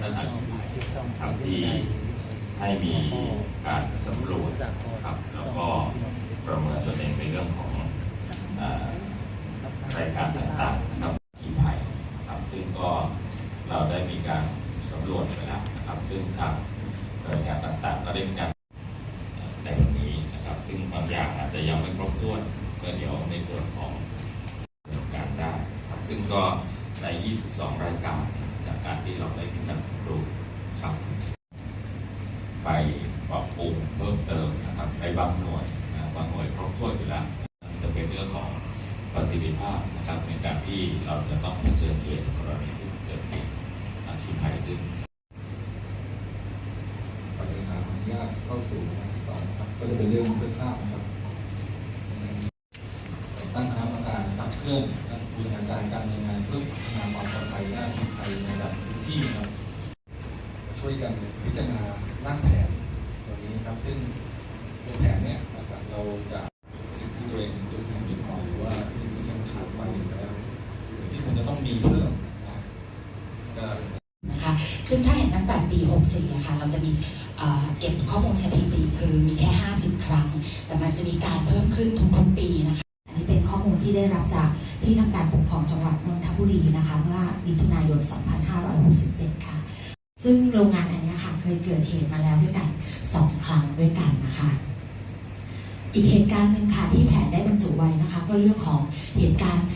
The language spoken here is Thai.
ท่านอาชีพทำที่ให้มีการสำรวจครับแล้วก็ประเมินตัวเองในเรื่องของรายการต่างๆนะครับที่ภัยครับซึ่งก็เราได้มีการสำรวจไปแล้วนะครับ ซึ่งทางรายการต่างๆ ก็ได้มีการในวันนี้นะครับ ซึ่งบางอย่างอาจจะยังไม่ครบถ้วนก็เดี๋ยวในส่วนของการได้ครับซึ่งก็ใน 22 รายการ การที่เราได้มีการสำรวจครับ ไปปรับปรุงเพิ่มเติมนะครับในบางหน่วยนะบางหน่วยครบถ้วนอยู่แล้วจะเป็นเรื่องของประสิทธิภาพนะครับในการที่เราจะต้องเผชิญเหตุกรณีที่เกิดเหตุอาชีพภัยขึ้นปฏิหารอนุญาตเข้าสู่ต่อนะครับก็จะเป็นเรื่องเพื่อทราบนะครับตั้งคณะกรรมการขับเคลื่อนและบู รณาการการดำเนินงานเพื่อพัฒนาความปลอดภัยด้านอาชีพไทยในระดับพื้นที่นะครับช่วยกันพิจารณาร่างแผนตัวนี้ครับ ซึ่งตัวแผนเนี่ยหลักๆเราจะสิ่งที่ตัวเองจุดแข็งจุดอ่อนหรือว่าสิ่งที่ยังขาดไปแล้วที่ควรจะต้องมีเพิ่มนะก็นะคะซึ่งถ้าเห็นตั้งแต่ปี 64อะค่ะเราจะมีเเก็บข้อมูลสถิติคือมีแค่ 50 ครั้ง แต่มันจะมีการเพิ่มขึ้นทุกๆปีนะคะ ข้อมูลที่ได้รับจากที่ทำการปกครองจังหวัดนนทบุรีนะคะเมื่อมิถุนายน 2567 ค่ะ ซึ่งโรงงานอันนี้ค่ะเคยเกิดเหตุมาแล้วด้วยกัน 2 ครั้งด้วยกันนะคะ อีกเหตุการณ์หนึ่งค่ะที่แผนได้บรรจุไว้นะคะ ก็เรื่องของเหตุการณ์